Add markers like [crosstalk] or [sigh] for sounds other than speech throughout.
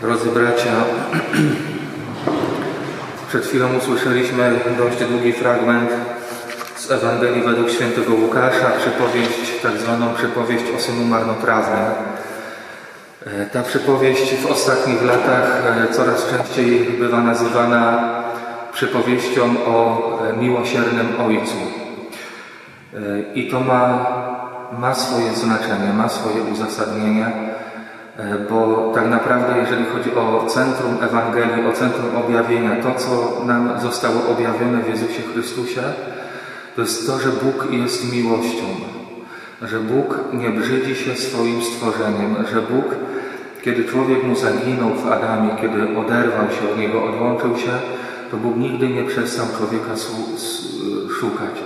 Drodzy bracia, [clears throat] przed chwilą usłyszeliśmy dość długi fragment z Ewangelii według świętego Łukasza, przypowieść, tak zwaną przypowieść o synu marnotrawnym. E, Ta przypowieść w ostatnich latach e, coraz częściej bywa nazywana przypowieścią o e, miłosiernym Ojcu. I to ma, ma swoje znaczenie, ma swoje uzasadnienie, bo tak naprawdę, jeżeli chodzi o centrum Ewangelii, o centrum objawienia, to co nam zostało objawione w Jezusie Chrystusie, to jest to, że Bóg jest miłością, że Bóg nie brzydzi się swoim stworzeniem, że Bóg, kiedy człowiek mu zaginął w Adamie, kiedy oderwał się od niego, odłączył się, to Bóg nigdy nie przestał człowieka szukać.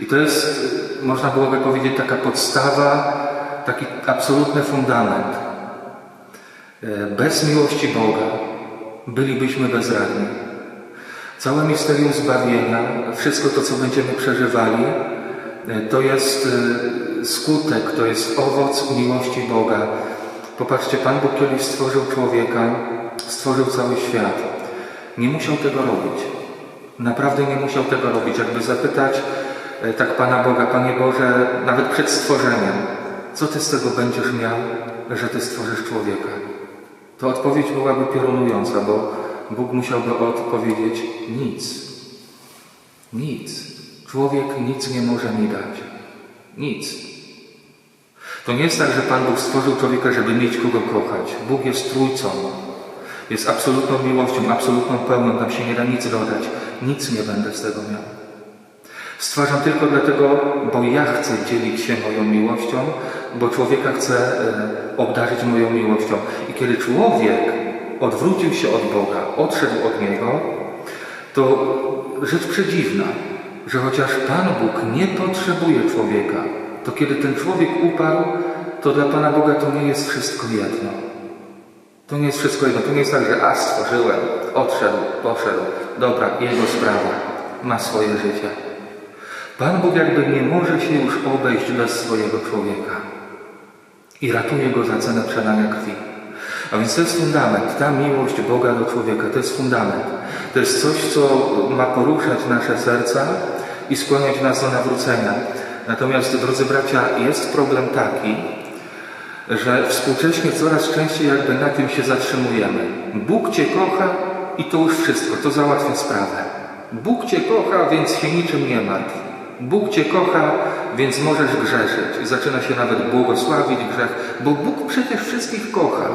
I to jest, można byłoby powiedzieć, taka podstawa, taki absolutny fundament. E, Bez miłości Boga bylibyśmy bezradni. Całe misterium zbawienia, wszystko to, co będziemy przeżywali, e, to jest e, skutek, to jest owoc miłości Boga. Popatrzcie, Pan Bóg kiedyś stworzył człowieka, stworzył cały świat. Nie musiał tego robić. Naprawdę nie musiał tego robić. Jakby zapytać tak Pana Boga, Panie Boże, nawet przed stworzeniem, co Ty z tego będziesz miał, że Ty stworzysz człowieka? To odpowiedź byłaby piorunująca, bo Bóg musiałby odpowiedzieć nic. Nic. Człowiek nic nie może mi dać. Nic. To nie jest tak, że Pan Bóg stworzył człowieka, żeby mieć kogo kochać. Bóg jest trójcą. Jest absolutną miłością, absolutną pełną. Tam się nie da nic dodać. Nic nie będę z tego miał. Stwarzam tylko dlatego, bo ja chcę dzielić się moją miłością, bo człowieka chcę e, obdarzyć moją miłością. I kiedy człowiek odwrócił się od Boga, odszedł od Niego, to rzecz przedziwna, że chociaż Pan Bóg nie potrzebuje człowieka, to kiedy ten człowiek uparł, to dla Pana Boga to nie jest wszystko jedno. To nie jest wszystko jedno. To nie jest tak, że a stworzyłem, odszedł, poszedł. Dobra, jego sprawa. Ma swoje życie. Pan Bóg jakby nie może się już obejść bez swojego człowieka. I ratuje go za cenę przelania krwi. A więc to jest fundament. Ta miłość Boga do człowieka to jest fundament. To jest coś, co ma poruszać nasze serca i skłaniać nas do nawrócenia. Natomiast, drodzy bracia, jest problem taki, że współcześnie coraz częściej jakby na tym się zatrzymujemy. Bóg Cię kocha i to już wszystko, to załatwia sprawę. Bóg Cię kocha, więc się niczym nie martw. Bóg Cię kocha, więc możesz grzeszyć. Zaczyna się nawet błogosławić grzech, bo Bóg przecież wszystkich kocha.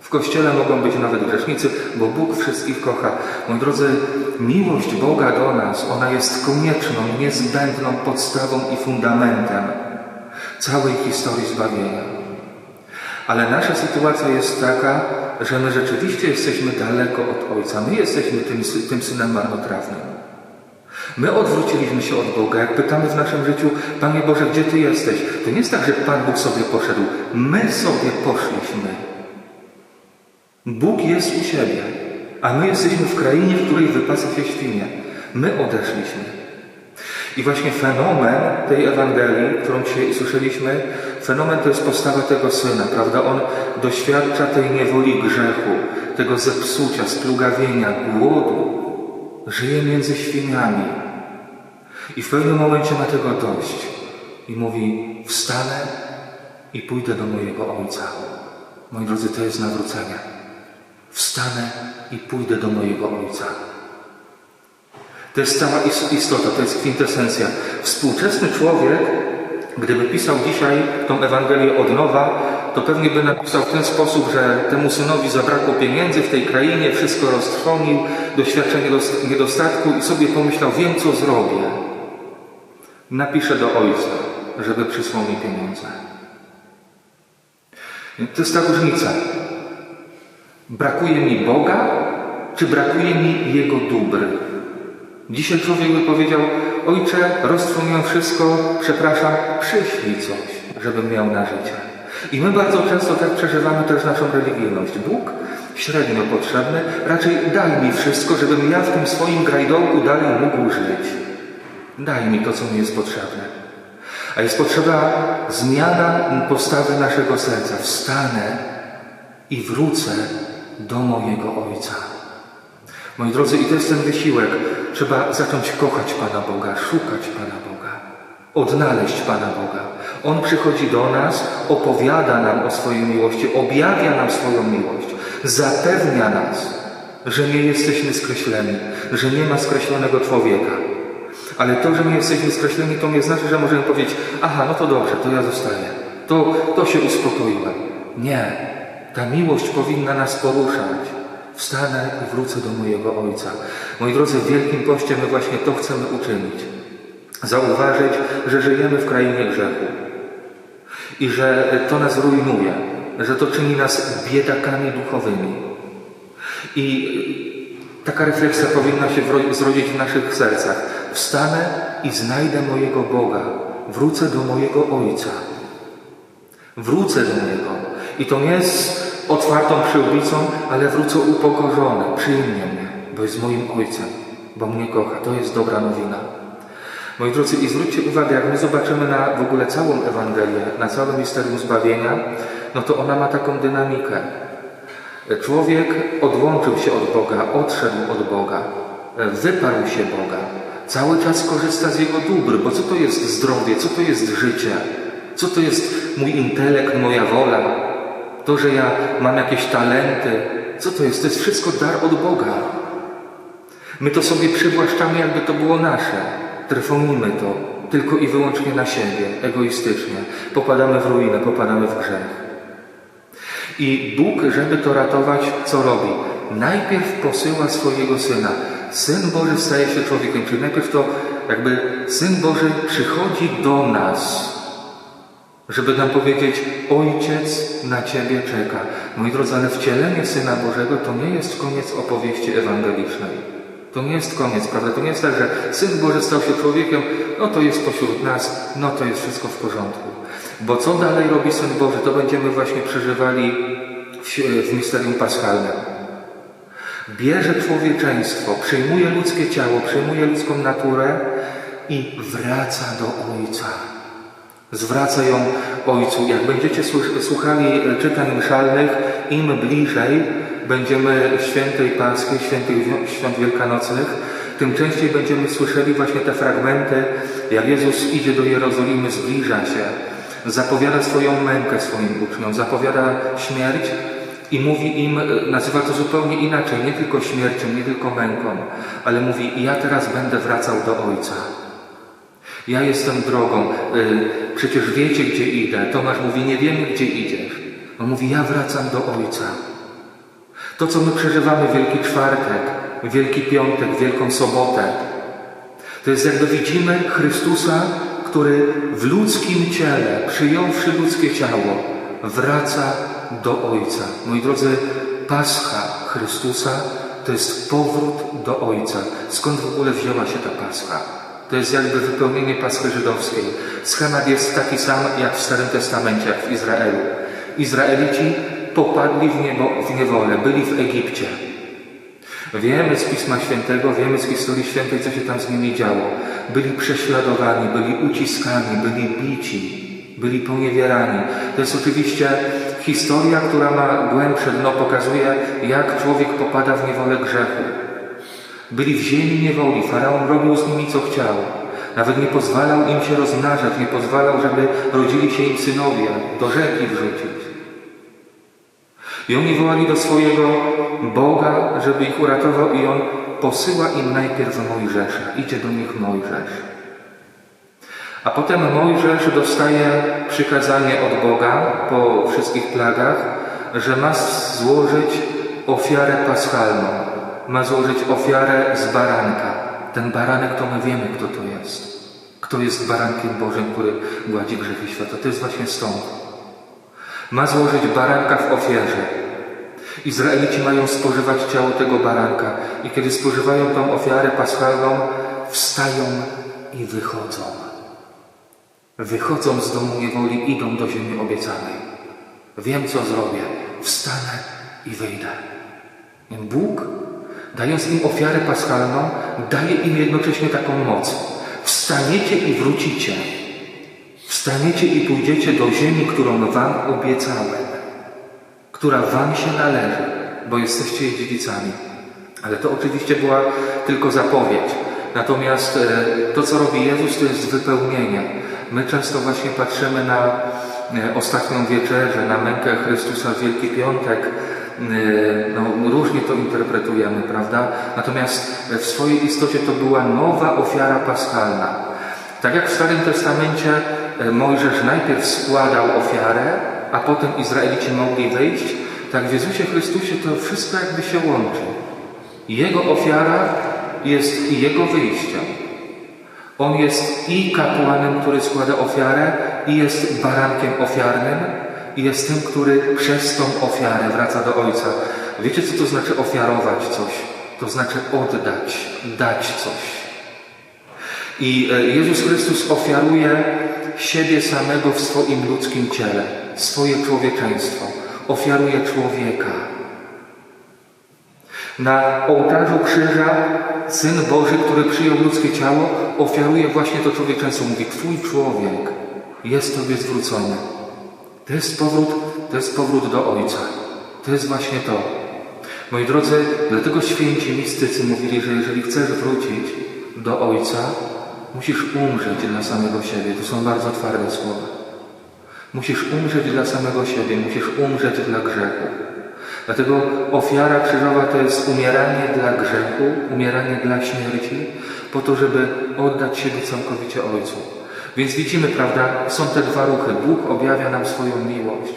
W Kościele mogą być nawet grzesznicy, bo Bóg wszystkich kocha. Moi drodzy, miłość Boga do nas, ona jest konieczną, niezbędną podstawą i fundamentem całej historii zbawienia. Ale nasza sytuacja jest taka, że my rzeczywiście jesteśmy daleko od Ojca. My jesteśmy tym, tym synem marnotrawnym. My odwróciliśmy się od Boga. Jak pytamy w naszym życiu, Panie Boże, gdzie Ty jesteś? To nie jest tak, że Pan Bóg sobie poszedł. My sobie poszliśmy. Bóg jest u siebie, a my jesteśmy w krainie, w której wypasa się świnie. My odeszliśmy. I właśnie fenomen tej Ewangelii, którą dzisiaj usłyszeliśmy, fenomen to jest postawa tego Syna, prawda? On doświadcza tej niewoli grzechu, tego zepsucia, splugawienia, głodu. Żyje między świniami. I w pewnym momencie ma tego dość. I mówi, wstanę i pójdę do mojego Ojca. Moi drodzy, to jest nawrócenie. Wstanę i pójdę do mojego Ojca. To jest cała is- istota, to jest kwintesencja. Współczesny człowiek, gdyby pisał dzisiaj tą Ewangelię od nowa, to pewnie by napisał w ten sposób, że temu synowi zabrakło pieniędzy w tej krainie, wszystko roztrwonił, doświadcza niedos- niedostatku i sobie pomyślał, wiem co zrobię. Napiszę do ojca, żeby przysłał mi pieniądze. To jest ta różnica. Brakuje mi Boga, czy brakuje mi Jego dóbr? Dzisiaj człowiek by powiedział, ojcze, roztrwoniłem wszystko, przepraszam, przyślij coś, żebym miał na życie. I my bardzo często tak przeżywamy też naszą religijność. Bóg średnio potrzebny, raczej daj mi wszystko, żebym ja w tym swoim grajdołku dalej mógł żyć. Daj mi to, co mi jest potrzebne. A jest potrzeba zmiana postawy naszego serca. Wstanę i wrócę do mojego Ojca. Moi drodzy, i to jest ten wysiłek. Trzeba zacząć kochać Pana Boga, szukać Pana Boga, odnaleźć Pana Boga. On przychodzi do nas, opowiada nam o swojej miłości, objawia nam swoją miłość, zapewnia nas, że nie jesteśmy skreśleni, że nie ma skreślonego człowieka. Ale to, że nie jesteśmy skreśleni, to nie znaczy, że możemy powiedzieć, aha, no to dobrze, to ja zostaję. To, to się uspokoiłem. Nie. Ta miłość powinna nas poruszać. Wstanę i wrócę do mojego Ojca. Moi drodzy, w Wielkim Poście my właśnie to chcemy uczynić. Zauważyć, że żyjemy w krainie grzechu. I że to nas rujnuje. Że to czyni nas biedakami duchowymi. I taka refleksja powinna się zrodzić w naszych sercach. Wstanę i znajdę mojego Boga. Wrócę do mojego Ojca. Wrócę do Niego. I to nie jest otwartą przyłbicą, ale wrócę upokorzony. Przyjmie mnie, bo jest moim Ojcem, bo mnie kocha. To jest dobra nowina. Moi drodzy, i zwróćcie uwagę, jak my zobaczymy na w ogóle całą Ewangelię, na całe misterium zbawienia, no to ona ma taką dynamikę. Człowiek odłączył się od Boga, odszedł od Boga, wyparł się Boga. Cały czas korzysta z Jego dóbr, bo co to jest zdrowie, co to jest życie, co to jest mój intelekt, moja wola, to, że ja mam jakieś talenty, co to jest? To jest wszystko dar od Boga. My to sobie przywłaszczamy, jakby to było nasze. Trwonimy to tylko i wyłącznie na siebie, egoistycznie. Popadamy w ruinę, popadamy w grzech. I Bóg, żeby to ratować, co robi? Najpierw posyła swojego Syna. Syn Boży staje się człowiekiem, czyli najpierw to jakby Syn Boży przychodzi do nas, żeby nam powiedzieć, Ojciec na Ciebie czeka. Moi drodzy, ale wcielenie Syna Bożego to nie jest koniec opowieści ewangelicznej. To nie jest koniec, prawda? To nie jest tak, że Syn Boży stał się człowiekiem, no to jest pośród nas, no to jest wszystko w porządku. Bo co dalej robi Syn Boży, to będziemy właśnie przeżywali w, w misterium paschalnym. Bierze człowieczeństwo, przyjmuje ludzkie ciało, przyjmuje ludzką naturę i wraca do Ojca. Zwraca ją Ojcu. Jak będziecie słuchali czytań mszalnych, im bliżej będziemy świętej Paschy, świętych świąt wielkanocnych, tym częściej będziemy słyszeli właśnie te fragmenty, jak Jezus idzie do Jerozolimy, zbliża się, zapowiada swoją mękę swoim uczniom, zapowiada śmierć i mówi im, nazywa to zupełnie inaczej, nie tylko śmiercią, nie tylko męką, ale mówi, ja teraz będę wracał do Ojca. Ja jestem drogą, przecież wiecie, gdzie idę. Tomasz mówi, nie wiemy, gdzie idziesz. On mówi, ja wracam do Ojca. To, co my przeżywamy Wielki Czwartek, Wielki Piątek, Wielką Sobotę, to jest jakby widzimy Chrystusa, który w ludzkim ciele, przyjąwszy ludzkie ciało, wraca do Ojca. Moi drodzy, Pascha Chrystusa to jest powrót do Ojca. Skąd w ogóle wzięła się ta Pascha? To jest jakby wypełnienie Paschy żydowskiej. Schemat jest taki sam jak w Starym Testamencie, jak w Izraelu. Izraelici popadli w, niebo, w niewolę, byli w Egipcie. Wiemy z Pisma Świętego, wiemy z historii świętej, co się tam z nimi działo. Byli prześladowani, byli uciskani, byli bici, byli poniewierani. To jest oczywiście historia, która ma głębsze dno, pokazuje, jak człowiek popada w niewolę grzechu. Byli w ziemi niewoli, faraon robił z nimi co chciał. Nawet nie pozwalał im się rozmnażać, nie pozwalał, żeby rodzili się im synowie, do rzeki wrzucić. I oni wołali do swojego Boga, żeby ich uratował i On posyła im najpierw Mojżesza. Idzie do nich Mojżesz. A potem Mojżesz dostaje przykazanie od Boga po wszystkich plagach, że ma złożyć ofiarę paschalną. Ma złożyć ofiarę z baranka. Ten baranek to my wiemy, kto to jest. Kto jest barankiem Bożym, który gładzi grzechy świata. To jest właśnie stąd. Ma złożyć baranka w ofierze. Izraelici mają spożywać ciało tego baranka. I kiedy spożywają tą ofiarę paschalną, wstają i wychodzą. Wychodzą z domu niewoli, idą do ziemi obiecanej. Wiem, co zrobię. Wstanę i wyjdę. Bóg, dając im ofiarę paschalną, daje im jednocześnie taką moc. Wstaniecie i wrócicie. Wstaniecie i pójdziecie do ziemi, którą wam obiecałem. która wam się należy, bo jesteście jej dziedzicami. Ale to oczywiście była tylko zapowiedź. Natomiast e, to, co robi Jezus, to jest wypełnienie. My często właśnie patrzymy na e, ostatnią wieczerzę, na mękę Chrystusa w Wielki Piątek. E, No, różnie to interpretujemy, prawda? Natomiast w swojej istocie to była nowa ofiara paschalna. Tak jak w Starym Testamencie Mojżesz najpierw składał ofiarę, a potem Izraelici mogli wyjść, tak w Jezusie Chrystusie to wszystko jakby się łączy. Jego ofiara jest Jego wyjściem. On jest i kapłanem, który składa ofiarę, i jest barankiem ofiarnym, i jest tym, który przez tą ofiarę wraca do Ojca. Wiecie, co to znaczy ofiarować coś? To znaczy oddać, dać coś. I e, Jezus Chrystus ofiaruje siebie samego w swoim ludzkim ciele, swoje człowieczeństwo. Ofiaruje człowieka. Na ołtarzu krzyża Syn Boży, który przyjął ludzkie ciało, ofiaruje właśnie to człowieczeństwo. Mówi, Twój człowiek jest Tobie zwrócony. To jest powrót, to jest powrót do Ojca. To jest właśnie to. Moi drodzy, dlatego święci mistycy mówili, że jeżeli chcesz wrócić do Ojca, musisz umrzeć dla samego siebie. To są bardzo twarde słowa. Musisz umrzeć dla samego siebie, musisz umrzeć dla grzechu. Dlatego ofiara krzyżowa to jest umieranie dla grzechu, umieranie dla śmierci, po to, żeby oddać siebie całkowicie Ojcu. Więc widzimy, prawda, są te dwa ruchy. Bóg objawia nam swoją miłość,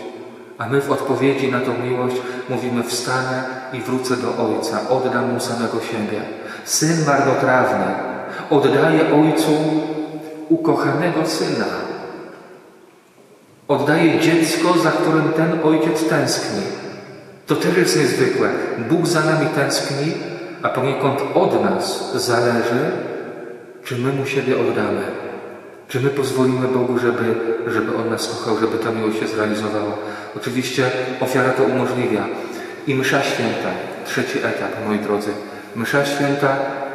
a my w odpowiedzi na tą miłość mówimy wstanę i wrócę do Ojca, oddam Mu samego siebie. Syn marnotrawny oddaje Ojcu ukochanego Syna. Oddaje dziecko, za którym ten Ojciec tęskni. To też jest niezwykłe. Bóg za nami tęskni, a poniekąd od nas zależy, czy my Mu siebie oddamy. Czy my pozwolimy Bogu, żeby, żeby On nas kochał, żeby ta miłość się zrealizowała? Oczywiście ofiara to umożliwia. I msza święta, trzeci etap, moi drodzy. Msza święta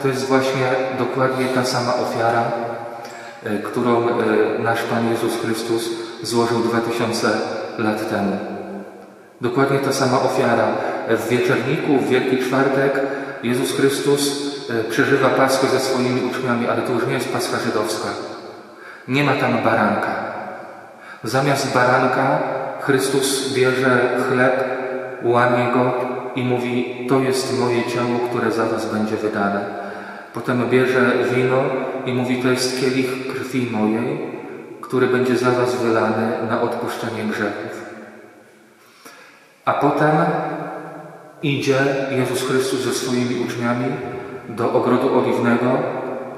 to jest właśnie dokładnie ta sama ofiara, e, którą e, nasz Pan Jezus Chrystus złożył 2000 lat temu. Dokładnie ta sama ofiara. W wieczerniku, w Wielki Czwartek Jezus Chrystus e, przeżywa Paschę ze swoimi uczniami, ale to już nie jest Pascha żydowska. Nie ma tam baranka. Zamiast baranka Chrystus bierze chleb, łamie go i mówi: To jest moje ciało, które za Was będzie wydane. Potem bierze wino i mówi: To jest kielich krwi mojej, który będzie za Was wylany na odpuszczenie grzechów. A potem idzie Jezus Chrystus ze swoimi uczniami do ogrodu oliwnego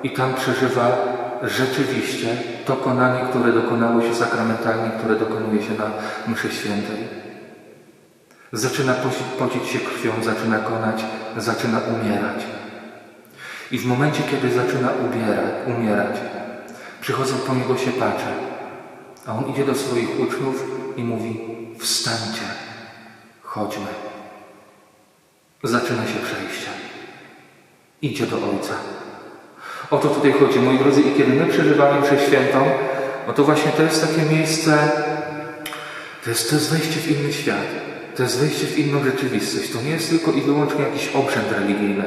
i tam przeżywa rzeczywiście to konanie, które dokonało się sakramentalnie, które dokonuje się na mszy świętej. Zaczyna poci- pocić się krwią, zaczyna konać, zaczyna umierać. I w momencie, kiedy zaczyna ubierać, umierać, przychodzą po niego się pacze, a on idzie do swoich uczniów i mówi: Wstańcie, chodźmy. Zaczyna się przejście. Idzie do Ojca. O to tutaj chodzi, moi drodzy, i kiedy my przeżywamy przez świętą, no to właśnie to jest takie miejsce, to jest, to jest wejście w inny świat. To jest wejście w inną rzeczywistość. To nie jest tylko i wyłącznie jakiś obrzęd religijny,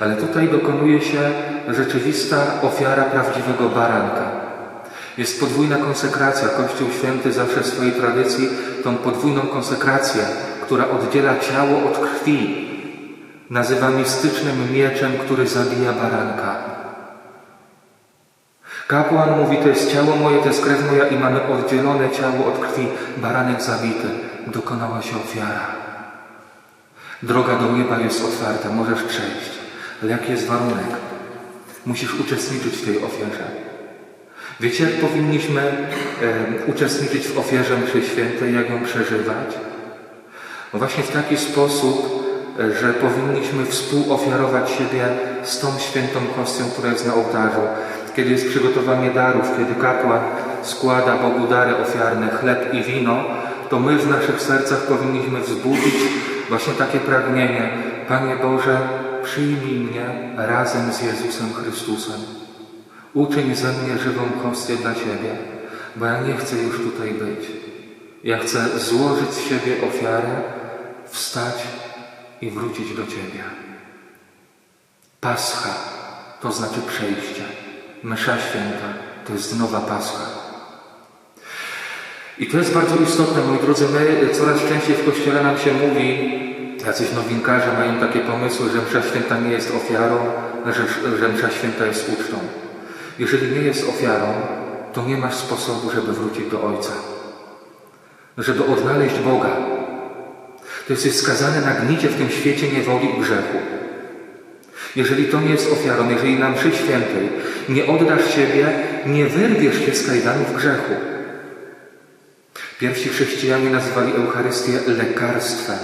ale tutaj dokonuje się rzeczywista ofiara prawdziwego baranka. Jest podwójna konsekracja. Kościół Święty zawsze w swojej tradycji tą podwójną konsekrację, która oddziela ciało od krwi, nazywa mistycznym mieczem, który zabija baranka. Kapłan mówi, to jest ciało moje, to jest krew moja i mamy oddzielone ciało od krwi. Baranek zabity. Dokonała się ofiara. Droga do nieba jest otwarta, możesz przejść. Ale jaki jest warunek? Musisz uczestniczyć w tej ofierze. Wiecie, jak powinniśmy e, uczestniczyć w ofierze mszy świętej, jak ją przeżywać? No właśnie w taki sposób, e, że powinniśmy współofiarować siebie z tą świętą kostią, która jest na ołtarzu. Kiedy jest przygotowanie darów, kiedy kapłan składa Bogu dary ofiarne, chleb i wino, to my w naszych sercach powinniśmy wzbudzić właśnie takie pragnienie. Panie Boże, przyjmij mnie razem z Jezusem Chrystusem. Uczyń ze mnie żywą kostię dla Ciebie, bo ja nie chcę już tutaj być. Ja chcę złożyć z siebie ofiarę wstać i wrócić do Ciebie. Pascha to znaczy przejście. Msza święta to jest nowa Pascha. I to jest bardzo istotne, moi drodzy, my coraz częściej w Kościele nam się mówi, jacyś nowinkarze mają takie pomysły, że msza święta nie jest ofiarą, że, że msza święta jest ucztą. Jeżeli nie jest ofiarą, to nie masz sposobu, żeby wrócić do Ojca. Żeby odnaleźć Boga. To jesteś skazany na gnicie w tym świecie niewoli i grzechu. Jeżeli to nie jest ofiarą, jeżeli na mszy świętej nie oddasz siebie, nie wyrwiesz się z kajdanów grzechu. Pierwsi chrześcijanie nazywali Eucharystię lekarstwem,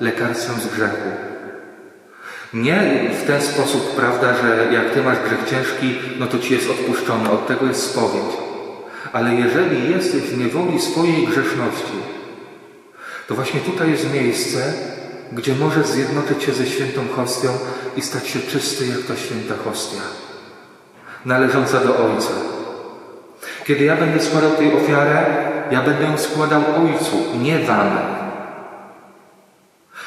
lekarstwem z grzechu. Nie w ten sposób, prawda, że jak ty masz grzech ciężki, no to ci jest odpuszczony, od tego jest spowiedź. Ale jeżeli jesteś w niewoli swojej grzeszności, to właśnie tutaj jest miejsce, gdzie możesz zjednoczyć się ze świętą hostią i stać się czysty jak ta święta hostia, należąca do Ojca. Kiedy ja będę składał tej ofiarę, ja będę ją składał Ojcu, nie Wam.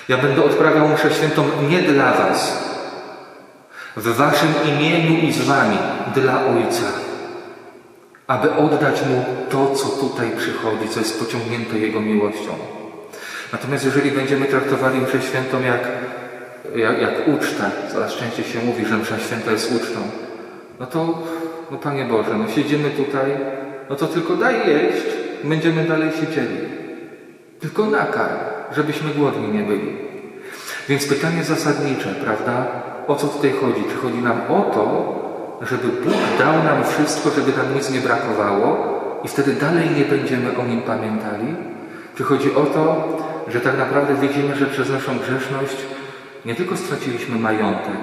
Ja będę odprawiał mszę świętą nie dla Was, w Waszym imieniu i z Wami, dla Ojca, aby oddać Mu to, co tutaj przychodzi, co jest pociągnięte Jego miłością. Natomiast jeżeli będziemy traktowali mszę świętą jak, jak, jak ucztę, coraz częściej się mówi, że msza święta jest ucztą, no to, no Panie Boże, no siedzimy tutaj, no to tylko daj jeść, będziemy dalej siedzieli. Tylko nakarm, żebyśmy głodni nie byli. Więc pytanie zasadnicze, prawda? O co tutaj chodzi? Czy chodzi nam o to, żeby Bóg dał nam wszystko, żeby nam nic nie brakowało i wtedy dalej nie będziemy o Nim pamiętali? Czy chodzi o to, że tak naprawdę widzimy, że przez naszą grzeszność nie tylko straciliśmy majątek,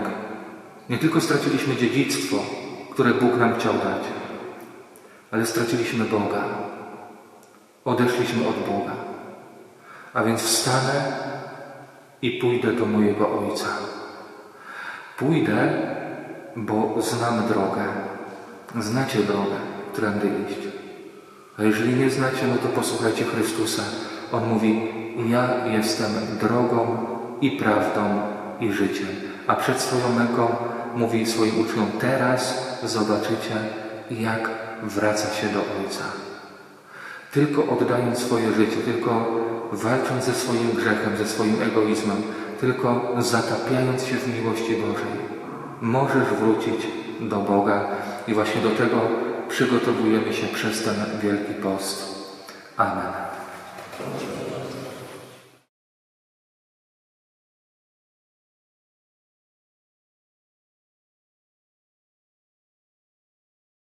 nie tylko straciliśmy dziedzictwo, które Bóg nam chciał dać, ale straciliśmy Boga. Odeszliśmy od Boga. A więc wstanę i pójdę do mojego Ojca. Pójdę, bo znam drogę. Znacie drogę, którędy iść. A jeżeli nie znacie, no to posłuchajcie Chrystusa. On mówi, ja jestem drogą i prawdą i życiem. A przed swoją męką mówi swoim uczniom, teraz zobaczycie, jak wraca się do Ojca. Tylko oddając swoje życie, tylko walcząc ze swoim grzechem, ze swoim egoizmem, tylko zatapiając się w miłości Bożej, możesz wrócić do Boga i właśnie do tego przygotowujemy się przez ten Wielki Post. Amen.